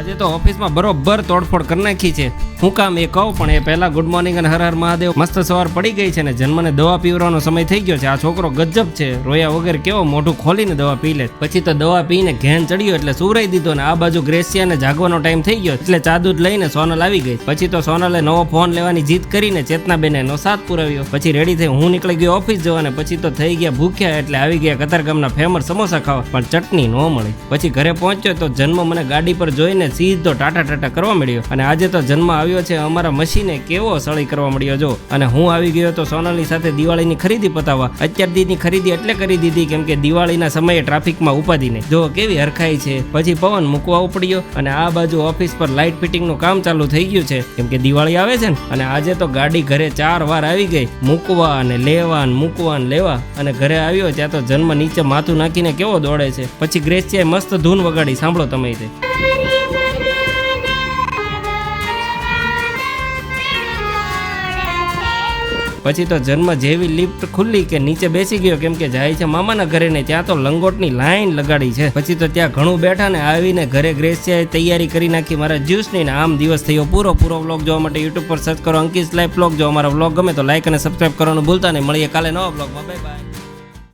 આજે તો ઓફિસમાં બરોબર તોડફોડ કરી નાખી છે. હું કામ એ કહું, પણ એ પહેલા ગુડ મોર્નિંગ અને હર હર મહાદેવ. મસ્ત સવાર પડી ગઈ છે ને, જન્મને દવા પીવડાવવાનો સમય થઈ ગયો છે. આ છોકરો ગજબ છે. રોયા વગર કેવો મોઢું ખોલીને દવા પી લે. પછી તો દવા પીને ઘેન ચડ્યો એટલે સુવરાઈ દીધો ને, આ બાજુ ગ્રેસિયાને જાગવાનો ટાઈમ થઈ ગયો એટલે ચા લઈને સોનલ આવી ગઈ. પછી તો સોનલે નવો ફોન લેવાની જીદ કરીને ચેતનાબેને એનો સાથ પુરાવ્યો. પછી રેડી થઈ હું નીકળી ગયો ઓફિસ જવાને પછી તો થઈ ગયા ભૂખ્યા એટલે આવી ગયા કતારગામના ફેમસ સમોસા ખાવા. પણ ચટણી ન મળી. પછી ઘરે પહોંચ્યો તો જન્મ મને ગાડી પર જોઈને સીધો ટાટા ટાટા કરવા મળ્યો. અને આજે તો જન્મ આવ્યો છે, અમારા મશીને કેવો સળી કરવા મળ્યો જો. અને હું આવી ગયો તો સોનલની સાથે દિવાળીની ખરીદી પતાવવા. અત્યાર દીની ખરીદી એટલે કરી દીધી કેમ કે દિવાળીના સમયે ટ્રાફિકમાં ઉપાધી નહીં. જો કેવી હરખાઈ છે. પછી પવન મૂકવા ઉપડ્યો અને આ બાજુ ઓફિસ પર લાઇટ ફિટિંગનું કામ ચાલુ થઈ ગયું છે. કેમ કે દિવાળી આવે છે ને. અને આજે તો ગાડી ઘરે ચાર વાર આવી ગઈ. મૂકવા અને લેવા અને મૂકવા અને લેવા. અને ઘરે આવ્યો ત્યાં તો જન્મ નીચે માથું નાખીને કેવો દોડે છે. પછી ગ્રેસિયાએ મસ્ત ધૂન વગાડી. સાંભળો તમે તે. પછી તો જન્મ જેવી લિફ્ટ ખુલ્લી કે નીચે બેસી ગયો કેમ કે જાય છે મામાના ઘરે ને ત્યાં તો લંગોટની લાઈન લગાડી છે. પછી તો ત્યાં ઘણું બેઠા ને આવીને ઘરે ગ્રેસિયાએ તૈયારી કરી નાખી. મારા જ્યુસની ને આમ દિવસ થયો પૂરો પૂરો વ્લોગ જોવા માટે યુટ્યુબ પર સર્ચ કરો અંકિત લાઈફ વ્લોગ જો અમારા વ્લોગ ગમે તો લાઈક અને સબસ્ક્રાઈબ કરવાનું ભૂલતા નહીં. મળીએ કાલે નવા વ્લોગમાં બાય બાય